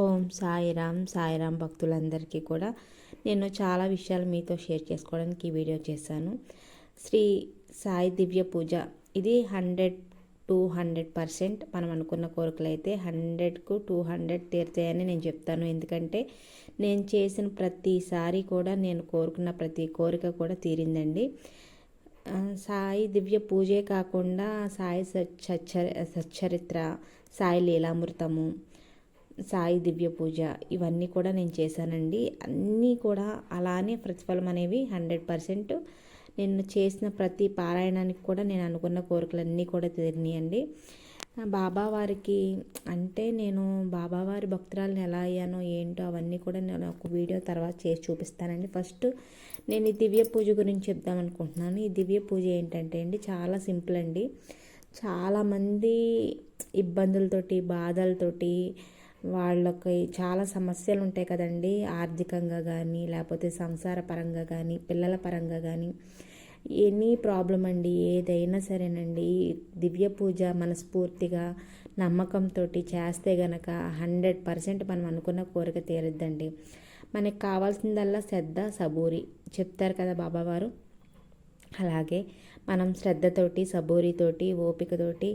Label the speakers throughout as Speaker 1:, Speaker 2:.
Speaker 1: ఓం సాయిరామ్ సాయిరామ్ భక్తులందరికీ కూడా నేను చాలా విషయాలు మీతో షేర్ చేసుకోవడానికి ఈ వీడియో చేశాను. శ్రీ సాయి దివ్య పూజ ఇది హండ్రెడ్ టూ హండ్రెడ్ పర్సెంట్ మనం అనుకున్న కోరికలు అయితే హండ్రెడ్కు టూ హండ్రెడ్ తీరుతాయని నేను చెప్తాను. ఎందుకంటే నేను చేసిన ప్రతిసారి కూడా నేను కోరుకున్న ప్రతి కోరిక కూడా తీరిందండి. సాయి దివ్య పూజే కాకుండా సాయి సచ్చ సచ్చరిత్ర సాయి లీలామృతము సాయి దివ్య పూజ ఇవన్నీ కూడా నేను చేశానండి. అన్నీ కూడా అలానే ప్రతిఫలం అనేవి హండ్రెడ్ పర్సెంట్ నేను చేసిన ప్రతి పారాయణానికి కూడా నేను అనుకున్న కోరికలన్నీ కూడా తీరినాయండి. బాబావారికి అంటే నేను బాబావారి భక్తురాలను ఎలా అయ్యానో ఏంటో అవన్నీ కూడా నేను ఒక వీడియో తర్వాత చేసి చూపిస్తానండి. ఫస్ట్ నేను ఈ దివ్య పూజ గురించి చెప్దాం అనుకుంటున్నాను. ఈ దివ్య పూజ ఏంటంటే అండి చాలా సింపుల్ అండి. చాలామంది ఇబ్బందులతోటి బాధలతోటి వాళ్ళకి చాలా సమస్యలు ఉంటాయి కదండి. ఆర్థికంగా కానీ లేకపోతే సంసార పరంగా కానీ పిల్లల పరంగా కానీ ఎనీ ప్రాబ్లం అండి ఏదైనా సరేనండి. దివ్య పూజ మనస్ఫూర్తిగా నమ్మకంతో చేస్తే గనక హండ్రెడ్ పర్సెంట్ మనం అనుకున్న కోరిక తీరద్దండి. మనకి కావాల్సిందల్లా శ్రద్ధ సబూరి. చెప్తారు కదా బాబావారు. అలాగే మనం శ్రద్ధతోటి సబూరితోటి ఓపికతోటి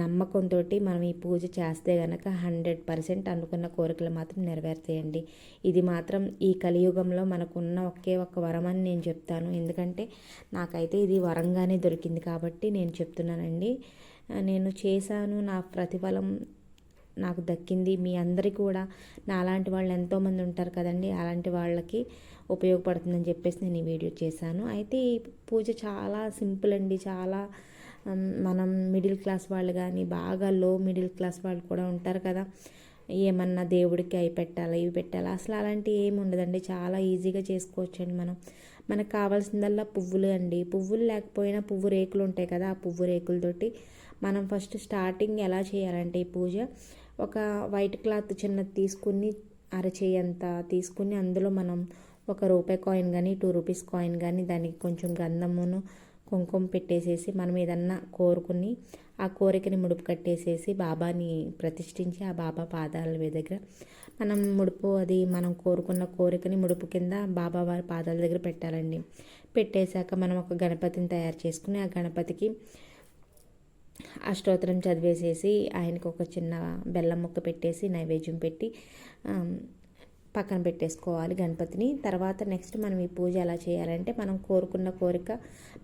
Speaker 1: నమ్మకంతో మనం ఈ పూజ చేస్తే కనుక హండ్రెడ్ పర్సెంట్ అనుకున్న కోరికలు మాత్రం నెరవేర్తాయండి. ఇది మాత్రం ఈ కలియుగంలో మనకున్న ఒకే ఒక్క వరం అని నేను చెప్తాను. ఎందుకంటే నాకైతే ఇది వరంగానే దొరికింది కాబట్టి నేను చెప్తున్నానండి. నేను చేశాను నా ప్రతిఫలం నాకు దక్కింది. మీ అందరికీ కూడా నా అలాంటి వాళ్ళు ఎంతోమంది ఉంటారు కదండి అలాంటి వాళ్ళకి ఉపయోగపడుతుందని చెప్పేసి నేను ఈ వీడియో చేశాను. అయితే ఈ పూజ చాలా సింపుల్ అండి చాలా మనం మిడిల్ క్లాస్ వాళ్ళు కానీ బాగా లో మిడిల్ క్లాస్ వాళ్ళు కూడా ఉంటారు కదా. ఏమన్నా దేవుడికి అవి పెట్టాలి ఇవి పెట్టాలి? అసలు అలాంటివి ఏమి ఉండదండి. చాలా ఈజీగా చేసుకోవచ్చండి మనం. మనకు కావాల్సిందల్లా పువ్వులు అండి. పువ్వులు లేకపోయినా పువ్వు రేకులు ఉంటాయి కదా ఆ పువ్వు రేకులతోటి మనం ఫస్ట్ స్టార్టింగ్ ఎలా చేయాలంటే ఈ పూజ? ఒక వైట్ క్లాత్ చిన్నది తీసుకుని అరచేయంత తీసుకుని అందులో మనం ఒక రూపాయి కాయిన్ కానీ టూ రూపీస్ కాయిన్ కానీ దానికి కొంచెం గంధమును కుంకుమ పెట్టేసేసి మనం ఏదన్నా కోరుకుని ఆ కోరికని ముడుపు కట్టేసేసి బాబాని ప్రతిష్ఠించి ఆ బాబా పాదాల దగ్గర మనం ముడుపు అది మనం కోరుకున్న కోరికని ముడుపు కింద బాబా వారి పాదాల దగ్గర పెట్టాలండి. పెట్టేశాక మనం ఒక గణపతిని తయారు చేసుకుని ఆ గణపతికి అష్టోత్తరం చదివేసేసి ఆయనకు ఒక చిన్న బెల్లం ముక్క పెట్టేసి నైవేద్యం పెట్టి పక్కన పెట్టేసుకోవాలి గణపతిని. తర్వాత నెక్స్ట్ మనం ఈ పూజ ఎలా చేయాలంటే మనం కోరుకున్న కోరిక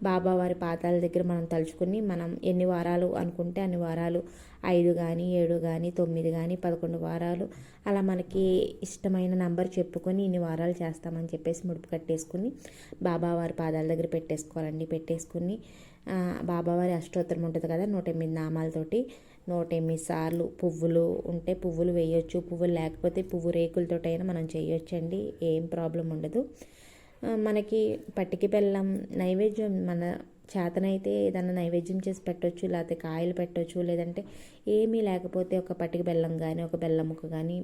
Speaker 1: బాబావారి పాదాల దగ్గర మనం తలుచుకుని మనం ఎన్ని వారాలు అనుకుంటే అన్ని వారాలు ఐదు కానీ ఏడు కానీ తొమ్మిది కానీ పదకొండు వారాలు అలా మనకి ఇష్టమైన నంబర్ చెప్పుకొని ఇన్ని వారాలు చేస్తామని చెప్పేసి ముడుపు కట్టేసుకుని బాబావారి పాదాల దగ్గర పెట్టేసుకోవాలండి. పెట్టేసుకుని బాబావారి అష్టోత్తరం ఉంటుంది కదా నూట ఎనిమిది నామాలతోటి నూట ఎనిమిది సార్లు పువ్వులు ఉంటే పువ్వులు వేయొచ్చు పువ్వులు లేకపోతే పువ్వు రేకులతోటైనా మనం చేయొచ్చండి ఏం ప్రాబ్లం ఉండదు. మనకి పట్టికి బెల్లం నైవేద్యం మన చేతనైతే ఏదైనా నైవేద్యం చేసి పెట్టవచ్చు లేకపోతే కాయలు పెట్టవచ్చు లేదంటే ఏమీ లేకపోతే ఒక పట్టిక బెల్లం కానీ ఒక బెల్లం ముక్క కానీ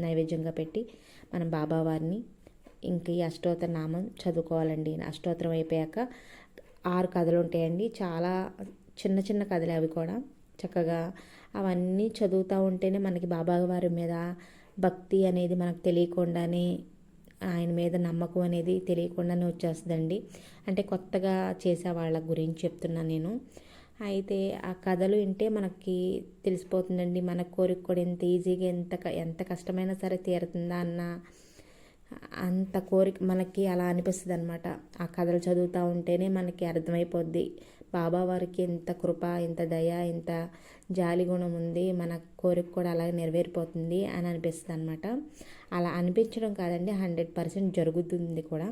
Speaker 1: నైవేద్యంగా పెట్టి మనం బాబావారిని ఇంక ఈ అష్టోత్తర నామం చదువుకోవాలండి. అష్టోత్తరం అయిపోయాక ఆరు కథలు ఉంటాయండి. చాలా చిన్న చిన్న కథలు అవి కూడా. చక్కగా అవన్నీ చదువుతూ ఉంటేనే మనకి బాబావారి మీద భక్తి అనేది మనకు తెలియకుండానే ఆయన మీద నమ్మకం అనేది తెలియకుండానే వచ్చేస్తుందండి. అంటే కొత్తగా చేసే వాళ్ళ గురించి చెప్తున్నాను నేను. అయితే ఆ కథలు వింటే మనకి తెలిసిపోతుందండి. మన కోరిక కూడా ఎంత ఈజీగా ఎంత ఎంత కష్టమైనా సరే తీరుతుందా అన్న అంత కోరిక మనకి అలా అనిపిస్తుంది అనమాట ఆ కథలు చదువుతూ ఉంటేనే మనకి అర్థమైపోద్ది. బాబావారికి ఎంత కృప ఎంత దయ ఎంత జాలి గుణం ఉంది మన కోరిక కూడా అలాగే నెరవేరిపోతుంది అని అనిపిస్తుంది అనమాట అలా అనిపించడం కాదండి హండ్రెడ్ పర్సెంట్ జరుగుతుంది కూడా.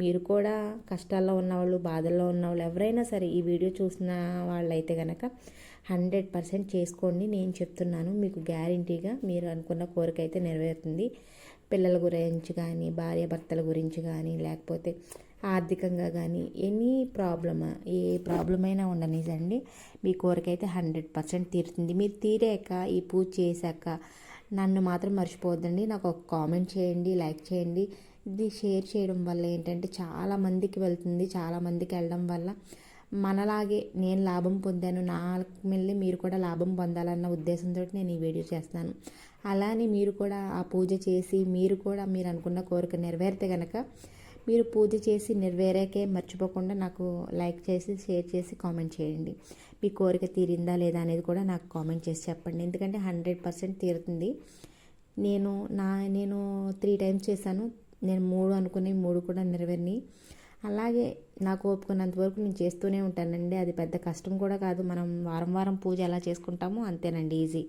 Speaker 1: మీరు కూడా కష్టాల్లో ఉన్నవాళ్ళు బాధల్లో ఉన్నవాళ్ళు ఎవరైనా సరే ఈ వీడియో చూసిన వాళ్ళైతే కనుక హండ్రెడ్ పర్సెంట్ చేసుకోండి. నేను చెప్తున్నాను మీకు గ్యారంటీగా మీరు అనుకున్న కోరిక అయితే నెరవేరుతుంది. పిల్లల గురించి కానీ భార్య భర్తల గురించి కానీ లేకపోతే ఆర్థికంగా కానీ ఎనీ ప్రాబ్లమ్ ఏ ప్రాబ్లం అయినా ఉండనిసండి. మీ కోరిక అయితే హండ్రెడ్ పర్సెంట్ తీరుతుంది. మీరు తీరాక ఈ పూజ చేశాక నన్ను మాత్రం మర్చిపోవద్దండి. నాకు ఒక కామెంట్ చేయండి లైక్ చేయండి. ఇది షేర్ చేయడం వల్ల ఏంటంటే చాలామందికి వెళ్తుంది చాలామందికి వెళ్ళడం వల్ల మనలాగే నేను లాభం పొందాను. నాకు మళ్ళీ మీరు కూడా లాభం పొందాలన్న ఉద్దేశంతో నేను ఈ వీడియో చేస్తాను. అలానే మీరు కూడా ఆ పూజ చేసి మీరు కూడా మీరు అనుకున్న కోరిక నెరవేరితే కనుక మీరు పూజ చేసి నెరవేరాకే మర్చిపోకుండా నాకు లైక్ చేసి షేర్ చేసి కామెంట్ చేయండి. మీ కోరిక తీరిందా లేదా అనేది కూడా నాకు కామెంట్ చేసి చెప్పండి. ఎందుకంటే హండ్రెడ్ పర్సెంట్ తీరుతుంది. నేను నా నేను త్రీ టైమ్స్ చేశాను. నేను మూడు అనుకుని మూడు కూడా నెరవేరిని. అలాగే నాకు ఓపుకున్నంత వరకు నేను చేస్తూనే ఉంటానండి. అది పెద్ద కష్టం కూడా కాదు. మనం వారం వారం పూజ ఎలా చేసుకుంటామో అంతేనండి ఈజీ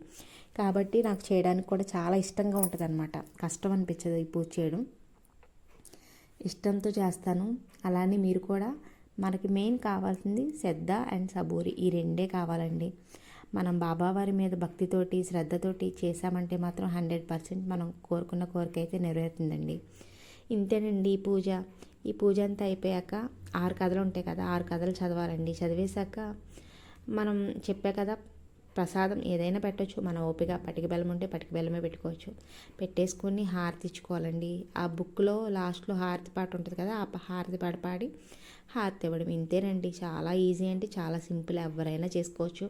Speaker 1: కాబట్టి నాకు చేయడానికి కూడా చాలా ఇష్టంగా ఉంటుంది అనమాట కష్టం అనిపించదు ఈ పూజ చేయడం. ఇష్టంతో చేస్తాను. అలానే మీరు కూడా మనకి మెయిన్ కావాల్సింది శ్రద్ధ అండ్ సబూరి. ఈ రెండే కావాలండి. మనం బాబావారి మీద భక్తితోటి శ్రద్ధతోటి చేసామంటే మాత్రం హండ్రెడ్ పర్సెంట్ మనం కోరుకున్న కోరిక అయితే నెరవేరుతుందండి. ఇంతేనండి ఈ పూజ. ఈ పూజ అంతా అయిపోయాక ఆరు కథలు ఉంటాయి కదా ఆరు కథలు చదవాలండి. చదివేశాక మనం చెప్పే కదా ప్రసాదం ఏదైనా పెట్టచ్చు. మన ఓపిక పటిక బెల్లం ఉంటే పటిక బెల్లమే పెట్టుకోవచ్చు. పెట్టేసుకొని హారతి ఇచ్చుకోవాలండి. ఆ బుక్లో లాస్ట్లో హారతి పాట ఉంటుంది కదా ఆ హారతి పాట పాడి హారతి ఇవ్వడం. ఇంతేనండి. చాలా ఈజీ అంటే చాలా సింపుల్ ఎవరైనా చేసుకోవచ్చు.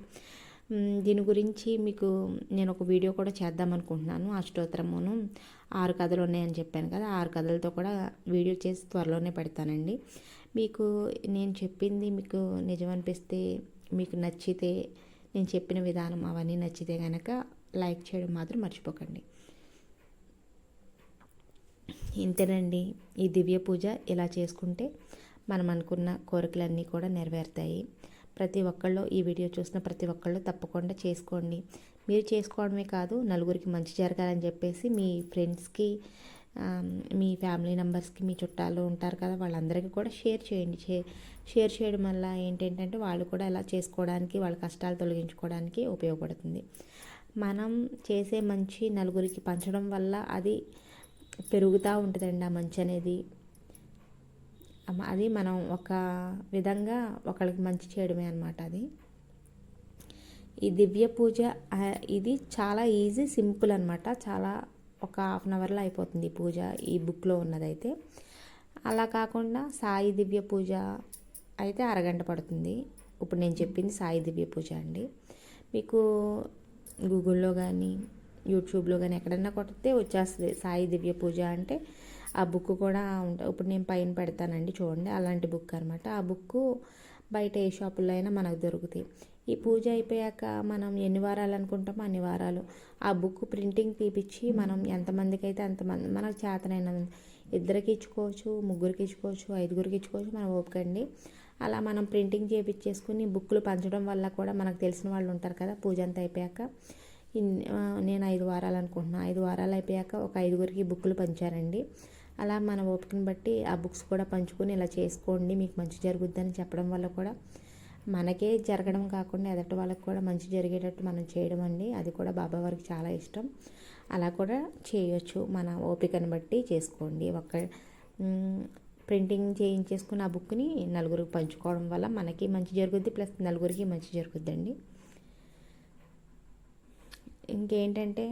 Speaker 1: దీని గురించి మీకు నేను ఒక వీడియో కూడా చేద్దాం అనుకుంటున్నాను. అష్టోత్తరమును ఆరు కథలు ఉన్నాయని చెప్పాను కదా ఆరు కథలతో కూడా వీడియో చేసి త్వరలోనే పెడతానండి. మీకు నేను చెప్పింది మీకు నిజం అనిపిస్తే మీకు నచ్చితే నేను చెప్పిన విధానం అవన్నీ నచ్చితే కనుక లైక్ చేయడం మాత్రం మర్చిపోకండి. ఇంతేనండి. ఈ దివ్య పూజ ఇలా చేసుకుంటే మనం అనుకున్న కోరికలన్నీ కూడా నెరవేరుతాయి. ప్రతి ఒక్కళ్ళు ఈ వీడియో చూసిన ప్రతి ఒక్కళ్ళు తప్పకుండా చేసుకోండి. మీరు చేసుకోవడమే కాదు నలుగురికి మంచి జరగాలని చెప్పేసి మీ ఫ్రెండ్స్కి మీ ఫ్యామిలీ మెంబర్స్కి మీ చుట్టాలు ఉంటారు కదా వాళ్ళందరికీ కూడా షేర్ చేయండి. షేర్ చేయడం వల్ల ఏంటంటే వాళ్ళు కూడా ఎలా చేసుకోవడానికి వాళ్ళ కష్టాలు తొలగించుకోవడానికి ఉపయోగపడుతుంది. మనం చేసే మంచి నలుగురికి పంచడం వల్ల అది పెరుగుతూ ఉంటుందండి ఆ మంచి అనేది. అది మనం ఒక విధంగా ఒకరికి మంచి చేయడమే అనమాట అది. ఈ దివ్య పూజ ఇది చాలా ఈజీ సింపుల్ అనమాట చాలా ఒక హాఫ్ అన్ అవర్లో అయిపోతుంది పూజ ఈ బుక్లో ఉన్నదైతే. అలా కాకుండా సాయి దివ్య పూజ అయితే అరగంట పడుతుంది. ఇప్పుడు నేను చెప్పింది సాయి దివ్య పూజ అండి. మీకు గూగుల్లో కానీ యూట్యూబ్లో కానీ ఎక్కడన్నా కొడితే వచ్చేస్తుంది సాయి దివ్య పూజ అంటే. ఆ బుక్ కూడా ఉంటా ఇప్పుడు నేను పైన పెడతానండి చూడండి అలాంటి బుక్ అనమాట ఆ బుక్ బయట ఏ షాపుల్లో అయినా మనకు దొరుకుతాయి. ఈ పూజ అయిపోయాక మనం ఎన్ని వారాలు అనుకుంటామో అన్ని వారాలు. ఆ బుక్ ప్రింటింగ్ తీపిచ్చి మనం ఎంతమందికి అయితే అంతమంది మనకు చేతనైన ఇద్దరికి ఇచ్చుకోవచ్చు ముగ్గురికి ఇచ్చుకోవచ్చు ఐదుగురికి ఇచ్చుకోవచ్చు మనం ఓపికండి అలా మనం ప్రింటింగ్ చేయించేసుకుని బుక్లు పంచడం వల్ల కూడా మనకు తెలిసిన వాళ్ళు ఉంటారు కదా పూజ అంతా అయిపోయాక. నేను ఐదు వారాలు అనుకుంటున్నాను ఐదు వారాలు అయిపోయాక ఒక ఐదుగురికి బుక్లు పంచారండి. అలా మన ఓపికను బట్టి ఆ బుక్స్ కూడా పంచుకొని ఇలా చేసుకోండి మీకు మంచి జరుగుద్దని చెప్పడం వల్ల కూడా. మనకే జరగడం కాకుండా ఎదటి వాళ్ళకి కూడా మంచి జరిగేటట్టు మనం చేయడం అండి. అది కూడా బాబా వారికి చాలా ఇష్టం. అలా కూడా చేయొచ్చు. మన ఓపికను బట్టి చేసుకోండి. ఒక ప్రింటింగ్ చేయించేసుకున్న ఆ బుక్ని నలుగురికి పంచుకోవడం వల్ల మనకి మంచి జరుగుద్ది ప్లస్ నలుగురికి మంచి జరుగుద్దండి. ఇంకేంటంటే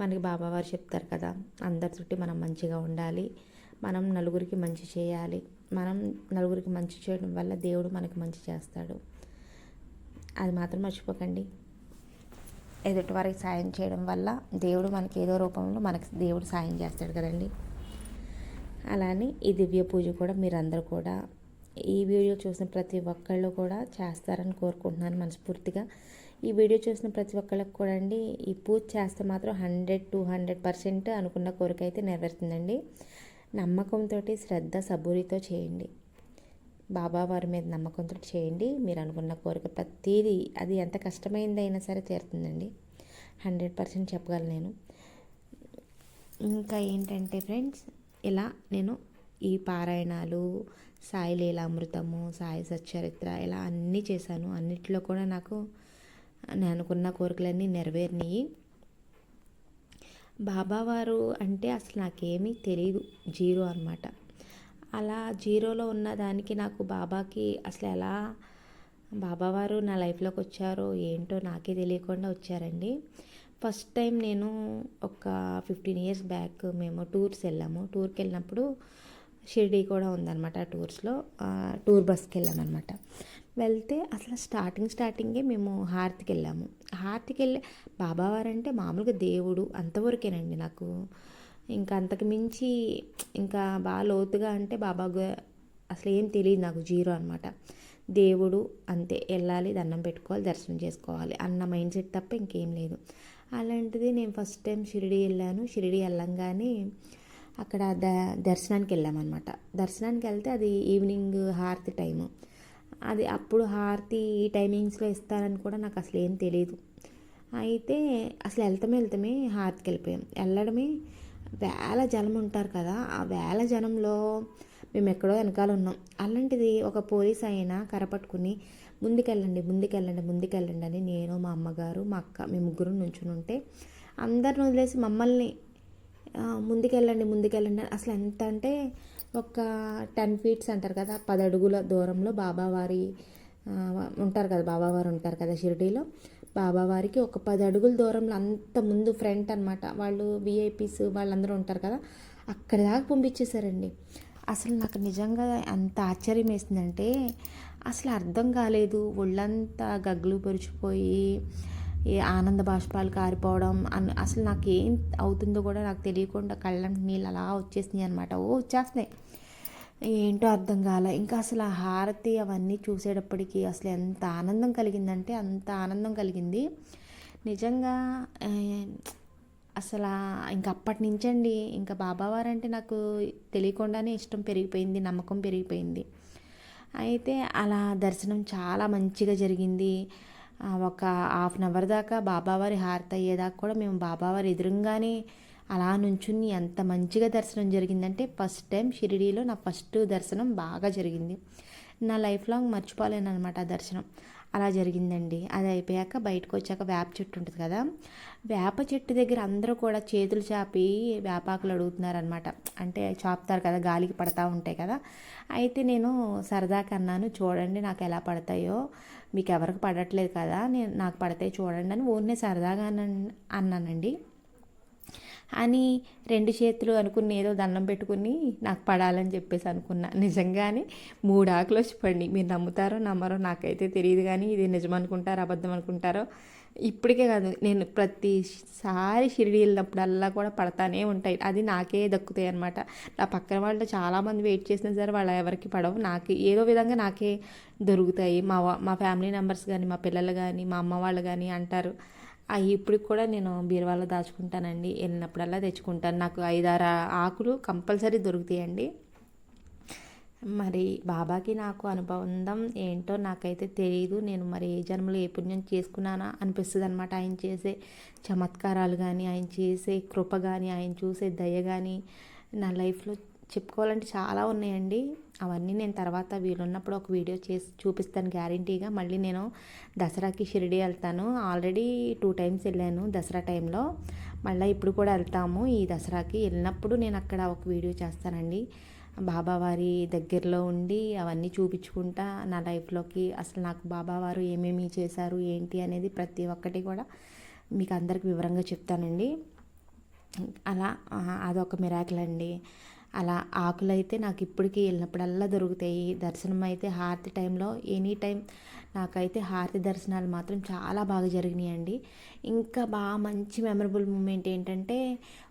Speaker 1: మనకి బాబావారు చెప్తారు కదా అందరి చుట్టి మనం మంచిగా ఉండాలి. మనం నలుగురికి మంచి చేయాలి. మనం నలుగురికి మంచి చేయడం వల్ల దేవుడు మనకి మంచి చేస్తాడు. అది మాత్రం మర్చిపోకండి. ఎదుటి వారికి సాయం చేయడం వల్ల దేవుడు మనకి ఏదో రూపంలో మనకి దేవుడు సాయం చేస్తాడు కదండి. అలానే ఈ దివ్య పూజ కూడా మీరందరూ కూడా ఈ వీడియో చూసిన ప్రతి ఒక్కళ్ళు కూడా చేస్తారని కోరుకుంటున్నాను మనస్ఫూర్తిగా. ఈ వీడియో చూసిన ప్రతి ఒక్కళ్ళకి కూడా అండి ఈ పూజ చేస్తే మాత్రం హండ్రెడ్ టూ హండ్రెడ్ పర్సెంట్ అనుకున్న కోరిక అయితే నెరవేరుతుందండి. నమ్మకంతో శ్రద్ధ సబూరితో చేయండి. బాబా వారి మీద నమ్మకంతో చేయండి. మీరు అనుకున్న కోరిక ప్రతిదీ అది ఎంత కష్టమైందైనా సరే తీరుతుందండి. హండ్రెడ్ పర్సెంట్ చెప్పగలను నేను. ఇంకా ఏంటంటే ఫ్రెండ్స్ ఇలా నేను ఈ పారాయణాలు సాయి లీలామృతము సాయి సచ్చరిత్ర ఇలా అన్నీ చేశాను. అన్నిట్లో కూడా నాకు నేను అనుకున్న కోరికలన్నీ నెరవేరినాయి. బాబావారు అంటే అసలు నాకేమీ తెలియదు జీరో అనమాట అలా జీరోలో ఉన్న దానికి నాకు బాబాకి అసలు ఎలా బాబావారు నా లైఫ్లోకి వచ్చారో ఏంటో నాకే తెలియకుండా వచ్చారండి. ఫస్ట్ టైం నేను ఒక ఫిఫ్టీన్ ఇయర్స్ బ్యాక్ మేము టూర్స్ వెళ్ళాము. టూర్కి వెళ్ళినప్పుడు షిరిడి కూడా ఉందన్నమాట టూర్స్లో. టూర్ బస్కి వెళ్ళామన్నమాట. వెళ్తే అసలు స్టార్టింగ్ స్టార్టింగే మేము హారతికి వెళ్ళాము. హారతికి వెళ్ళే బాబావారు అంటే మామూలుగా దేవుడు అంతవరకేనండి నాకు. ఇంకా అంతకు మించి ఇంకా బాగా లోతుగా అంటే బాబా అసలు ఏం తెలియదు నాకు జీరో అనమాట దేవుడు అంతే వెళ్ళాలి దండం పెట్టుకోవాలి దర్శనం చేసుకోవాలి అన్న మైండ్ సెట్ తప్ప ఇంకేం లేదు. అలాంటిది నేను ఫస్ట్ టైం షిరిడి వెళ్ళాను. షిరిడి వెళ్ళంగానే అక్కడ ద దర్శనానికి వెళ్ళామన్నమాట దర్శనానికి వెళ్తే అది ఈవినింగ్ హారతి టైము. అది అప్పుడు హారతి ఈ టైమింగ్స్లో ఇస్తారని కూడా నాకు అసలు ఏం తెలియదు అయితే అసలు వెళ్తామే వెళ్తామే హారతికి వెళ్ళిపోయాం. వెళ్ళడమే వేల జనం ఉంటారు కదా ఆ వేల జనంలో మేము ఎక్కడో వెనకాల ఉన్నాం. అలాంటిది ఒక పోలీస్ అయినా కరపట్టుకుని ముందుకెళ్ళండి ముందుకెళ్ళండి ముందుకెళ్ళండి అని నేను మా అమ్మగారు మా అక్క మేము ముగ్గురు నుంచుని ఉంటే అందరిని వదిలేసి మమ్మల్ని ముందుకెళ్ళండి ముందుకెళ్ళండి అసలు ఎంత అంటే ఒక టెన్ ఫీట్స్ అంటారు కదా పది అడుగుల దూరంలో బాబావారి ఉంటారు కదా బాబావారు ఉంటారు కదా షిరిడీలో. బాబావారికి ఒక పది అడుగుల దూరంలో అంత ముందు ఫ్రంట్ అనమాట వాళ్ళు విఐపీస్ వాళ్ళందరూ ఉంటారు కదా అక్కడి దాకా పంపించేశారండి. అసలు నాకు నిజంగా అంత ఆశ్చర్యం వేసిందంటే అసలు అర్థం కాలేదు. ఒళ్ళంతా గగ్గులు పొరిచిపోయి ఈ ఆనంద బాష్పాలు కారిపోవడం అన్ అసలు నాకు ఏం అవుతుందో కూడా నాకు తెలియకుండా కళ్ళంటి నీళ్ళు అలా వచ్చేసినాయి అనమాట ఓ వచ్చేస్తున్నాయి. ఏంటో అర్థం కాలే ఇంకా అసలు ఆ హారతి అవన్నీ చూసేటప్పటికి అసలు ఎంత ఆనందం కలిగిందంటే అంత ఆనందం కలిగింది. నిజంగా అసలు ఇంకా అప్పటి నుంచండి ఇంకా బాబావారు అంటే నాకు తెలియకుండానే ఇష్టం పెరిగిపోయింది నమ్మకం పెరిగిపోయింది. అయితే అలా దర్శనం చాలా మంచిగా జరిగింది. ఒక హాఫ్ అన్ అవర్ దాకా బాబావారి హారతి అయ్యేదాకా కూడా మేము బాబావారి ఎదురుగానే అలా నుంచుని ఎంత మంచిగా దర్శనం జరిగిందంటే ఫస్ట్ టైం షిరిడీలో నా ఫస్ట్ దర్శనం బాగా జరిగింది. నా లైఫ్ లాంగ్ మర్చిపోలేను అనమాట ఆ దర్శనం. అలా జరిగిందండి. అది అయిపోయాక బయటకు వచ్చాక వేప చెట్టు ఉంటుంది కదా వేప చెట్టు దగ్గర అందరూ కూడా చేతులు చాపి వేపాకులు అడుగుతున్నారనమాట అంటే చాపుతారు కదా గాలికి పడతా ఉంటాయి కదా. అయితే నేను సరదాగా అన్నాను చూడండి నాకు ఎలా పడతాయో మీకు ఎవరికి పడట్లేదు కదా నేను నాకు పడతాయి చూడండి అని ఓన్లీ సరదాగా అన్నానండి. అని రెండు చేతులు అనుకుని ఏదో దండం పెట్టుకుని నాకు పడాలని చెప్పేసి అనుకున్నా. నిజంగానే మూడు ఆకులు వచ్చి పడి మీరు నమ్ముతారో నమ్మరో నాకైతే తెలియదు కానీ ఇది నిజం అనుకుంటారో అబద్ధం అనుకుంటారో ఇప్పటికే కాదు. నేను ప్రతిసారి షిరిడి వెళ్ళినప్పుడల్లా కూడా పడతానే ఉంటాయి. అది నాకే దక్కుతాయి అనమాట నా పక్కన వాళ్ళు చాలామంది వెయిట్ చేసినా సరే వాళ్ళ ఎవరికి పడవు. నాకు ఏదో విధంగా నాకే దొరుకుతాయి. మా మా ఫ్యామిలీ మెంబర్స్ కానీ మా పిల్లలు కానీ మా అమ్మ వాళ్ళు కానీ అంటారు. అవి ఇప్పుడు కూడా నేను బీరువాలో దాచుకుంటానండి. వెళ్ళినప్పుడల్లా తెచ్చుకుంటాను. నాకు ఐదారు ఆకులు కంపల్సరీ దొరుకుతాయండి. మరి బాబాకి నాకు అనుబంధం ఏంటో నాకైతే తెలియదు నేను మరి ఏ జన్మలో ఏ పుణ్యం చేసుకున్నానా అనిపిస్తుంది అనమాట ఆయన చేసే చమత్కారాలు కానీ ఆయన చేసే కృప కానీ ఆయన చూసే దయ కానీ నా లైఫ్లో చెప్పుకోవాలంటే చాలా ఉన్నాయండి. అవన్నీ నేను తర్వాత వీలున్నప్పుడు ఒక వీడియో చేసి చూపిస్తాను గ్యారంటీగా. మళ్ళీ నేను దసరాకి షిరిడి వెళ్తాను. ఆల్రెడీ టూ టైమ్స్ వెళ్ళాను దసరా టైంలో. మళ్ళీ ఇప్పుడు కూడా వెళ్తాము. ఈ దసరాకి వెళ్ళినప్పుడు నేను అక్కడ ఒక వీడియో చేస్తానండి. బాబావారి దగ్గరలో ఉండి అవన్నీ చూపించుకుంటా నా లైఫ్లోకి అసలు నాకు బాబావారు ఏమేమి చేశారు ఏంటి అనేది ప్రతి ఒక్కటి కూడా మీకు అందరికి వివరంగా చెప్తానండి. అలా అదొక మిరాకిల్ అండి. అలా ఆకులు అయితే నాకు ఇప్పటికీ వెళ్ళినప్పుడల్లా దొరుకుతాయి. దర్శనం అయితే హారతి టైంలో ఎనీ టైం నాకైతే హారతి దర్శనాలు మాత్రం చాలా బాగా జరిగినాయండి. ఇంకా బాగా మంచి మెమరబుల్ మూమెంట్ ఏంటంటే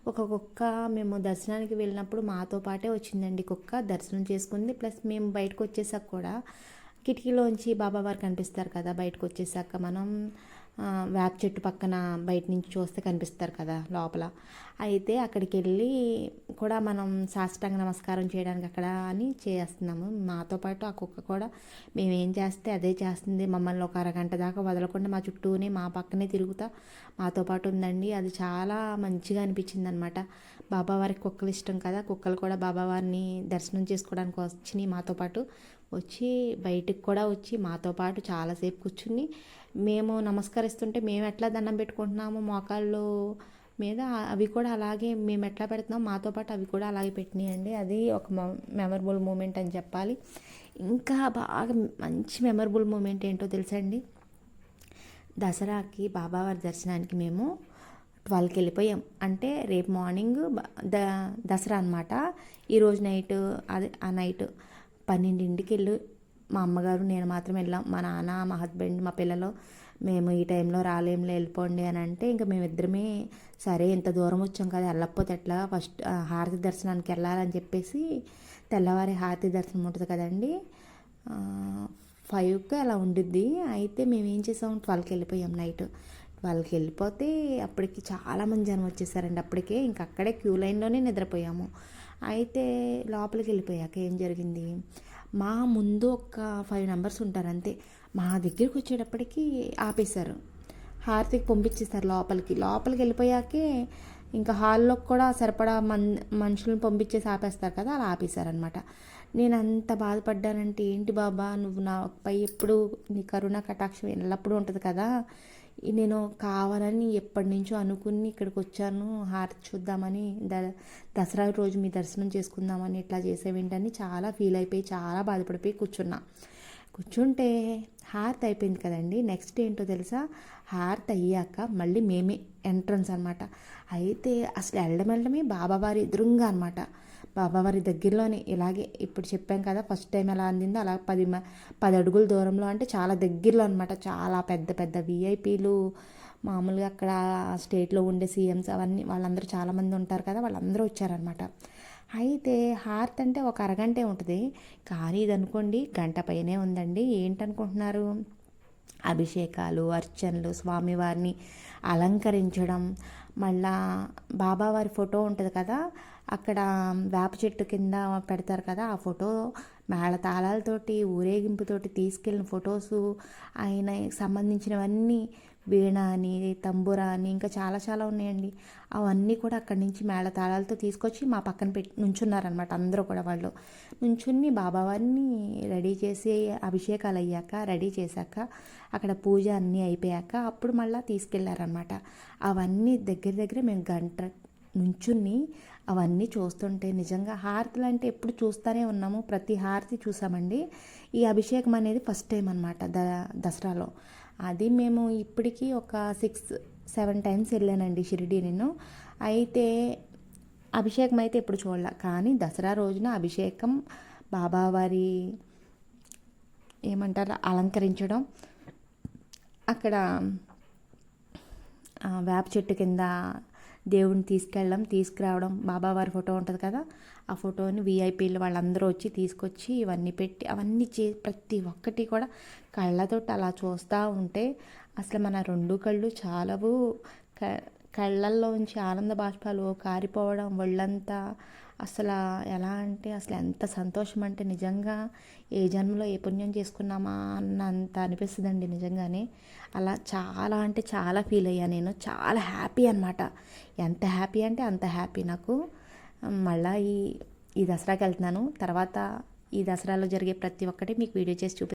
Speaker 1: ఒక కుక్క మేము దర్శనానికి వెళ్ళినప్పుడు మాతో పాటే వచ్చిందండి కుక్క. దర్శనం చేసుకుంది. ప్లస్ మేము బయటకు వచ్చేసాక కూడా కిటికీలోంచి బాబా వారు కనిపిస్తారు కదా బయటకు వచ్చేసాక మనం వేప చెట్టు పక్కన బయట నుంచి చూస్తే కనిపిస్తారు కదా లోపల. అయితే అక్కడికి వెళ్ళి కూడా మనం సాష్టాంగ నమస్కారం చేయడానికి అక్కడ అని చేస్తున్నాము. మాతో పాటు ఆ కుక్క కూడా మేము ఏం చేస్తే అదే చేస్తుంది. మమ్మల్ని ఒక అరగంట దాకా వదలకుండా మా చుట్టూనే మా పక్కనే తిరుగుతా. మాతో పాటు ఉందండి. అది చాలా మంచిగా అనిపించింది అనమాట బాబావారికి కుక్కలు ఇష్టం కదా. కుక్కలు కూడా బాబావారిని దర్శనం చేసుకోవడానికి వచ్చినాయి మాతో పాటు. వచ్చి బయటకు కూడా వచ్చి మాతో పాటు చాలాసేపు కూర్చుని మేము నమస్కరిస్తుంటే మేము ఎట్లా దండం పెట్టుకుంటున్నాము మోకాళ్ళు మీద అవి కూడా అలాగే మేము ఎట్లా పెడుతున్నాం మాతో పాటు అవి కూడా అలాగే పెట్టినాయండి. అది ఒక మెమరబుల్ మూమెంట్ అని చెప్పాలి. ఇంకా బాగా మంచి మెమరబుల్ మూమెంట్ ఏంటో తెలుసండి? దసరాకి బాబావారి దర్శనానికి మేము ట్వెల్వ్కి వెళ్ళిపోయాం. అంటే రేపు మార్నింగ్ ద దసరా అనమాట ఈరోజు నైట్ అదే ఆ నైట్ పన్నెండింటికి వెళ్ళి మా అమ్మగారు నేను మాత్రం వెళ్ళాం. మా నాన్న మా హస్బెండ్ మా పిల్లలు మేము ఈ టైంలో రాలేంలే వెళ్ళిపోండి అని అంటే ఇంకా మేమిద్దరమే సరే ఇంత దూరం వచ్చాం కదా వెళ్ళకపోతే ఎట్లా? ఫస్ట్ హారతి దర్శనానికి వెళ్ళాలని చెప్పేసి తెల్లవారి హారతి దర్శనం ఉంటుంది కదండి. ఫైవ్కి అలా ఉండిద్ది. అయితే మేము ఏం చేసాం? ట్వెల్వ్కి వెళ్ళిపోయాం నైట్. ట్వెల్వ్కి వెళ్ళిపోతే అప్పటికి చాలామంది జనం వచ్చేసారండి అప్పటికే. ఇంకా అక్కడే క్యూ లైన్లోనే నిద్రపోయాము. అయితే లోపలికి వెళ్ళిపోయాక ఏం జరిగింది? మా ముందు ఒక ఫైవ్ మెంబర్స్ ఉంటారు అంతే. మా దగ్గరికి వచ్చేటప్పటికి ఆపేశారు. హారతికి పంపించేస్తారు లోపలికి. లోపలికి వెళ్ళిపోయాకే ఇంకా హాల్లో కూడా సరిపడా మన్ మనుషులను పంపించేసి ఆపేస్తారు కదా అలా ఆపేశారనమాట నేను అంత బాధపడ్డానంటే ఏంటి బాబా నువ్వు నాపై ఎప్పుడు నీ కరుణ కటాక్షం ఎల్లప్పుడూ ఉంటుంది కదా నేను కావాలని ఎప్పటి నుంచో అనుకుని ఇక్కడికి వచ్చాను. హారతి చూద్దామని ద దసరా రోజు మీ దర్శనం చేసుకుందామని ఇట్లా చేసేవేంటని చాలా ఫీల్ అయిపోయి చాలా బాధపడిపోయి కూర్చున్నా. కూర్చుంటే హారతి అయిపోయింది కదండి. నెక్స్ట్ ఏంటో తెలుసా? హారతి అయ్యాక మళ్ళీ మేమే ఎంట్రన్స్ అనమాట అయితే అసలు వెళ్ళడం వెళ్ళడమే బాబావారి ఎదురుగా అనమాట బాబావారి దగ్గరలోనే ఇలాగే ఇప్పుడు చెప్పాం కదా ఫస్ట్ టైం ఎలా అందిందో అలా పది మ- పది అడుగుల దూరంలో అంటే చాలా దగ్గరలో అనమాట చాలా పెద్ద పెద్ద విఐపీలు మామూలుగా అక్కడ స్టేట్లో ఉండే సీఎంస్ అవన్నీ వాళ్ళందరూ చాలామంది ఉంటారు కదా వాళ్ళందరూ వచ్చారనమాట అయితే హార్త్ అంటే ఒక అరగంటే ఉంటుంది. కానీ ఇది అనుకోండి గంట పైనే ఉందండి. ఏంటనుకుంటున్నారు? అభిషేకాలు అర్చనలు స్వామివారిని అలంకరించడం మళ్ళా బాబావారి ఫోటో ఉంటుంది కదా అక్కడ వేప చెట్టు కింద పెడతారు కదా ఆ ఫోటో మేళతాళాలతోటి ఊరేగింపుతోటి తీసుకెళ్ళిన ఫొటోస్ ఆయన సంబంధించినవన్నీ వీణ అని తంబురా అని ఇంకా చాలా చాలా ఉన్నాయండి. అవన్నీ కూడా అక్కడి నుంచి మేళతాళాలతో తీసుకొచ్చి మా పక్కన పెట్టి నుంచున్నారనమాట అందరూ కూడా వాళ్ళు. నుంచుని బాబావారిని రెడీ చేసి అభిషేకాలు అయ్యాక రెడీ చేశాక అక్కడ పూజ అన్నీ అయిపోయాక అప్పుడు మళ్ళీ తీసుకెళ్ళారనమాట అవన్నీ దగ్గర దగ్గర మేము గంట నుంచుని అవన్నీ చూస్తుంటే నిజంగా హారతులు అంటే ఎప్పుడు చూస్తూనే ఉన్నాము. ప్రతి హారతి చూసామండి. ఈ అభిషేకం అనేది ఫస్ట్ టైం అనమాట ద దసరాలో. అది మేము ఇప్పటికీ ఒక సిక్స్ సెవెన్ టైమ్స్ వెళ్ళానండి షిరిడి నేను. అయితే అభిషేకం అయితే ఎప్పుడు చూడలే. కానీ దసరా రోజున అభిషేకం బాబావారి ఏమంటారు అలంకరించడం అక్కడ వేప చెట్టు కింద దేవుడిని తీసుకెళ్ళడం తీసుకురావడం. బాబావారి ఫోటో ఉంటుంది కదా ఆ ఫోటోని వీఐపీలు వాళ్ళందరూ వచ్చి తీసుకొచ్చి ఇవన్నీ పెట్టి అవన్నీ చే ప్రతి ఒక్కటి కూడా కళ్ళతోటి అలా చూస్తూ ఉంటే అసలు మన రెండు కళ్ళు చాలావు. క కళ్ళల్లోంచి ఆనంద బాష్పాలు కారిపోవడం ఒళ్ళంతా అసలు ఎలా అంటే అసలు ఎంత సంతోషం అంటే నిజంగా ఏ జన్మలో ఏ పుణ్యం చేసుకున్నామా అన్నంత అనిపిస్తుందండి నిజంగానే. అలా చాలా అంటే చాలా ఫీల్ అయ్యా నేను. చాలా హ్యాపీ అనమాట ఎంత హ్యాపీ అంటే అంత హ్యాపీ నాకు. మళ్ళీ ఈ ఈ దసరాకి వెళ్తున్నాను. తర్వాత ఈ దసరాలో జరిగే ప్రతి ఒక్కటి మీకు వీడియో చేసి చూపి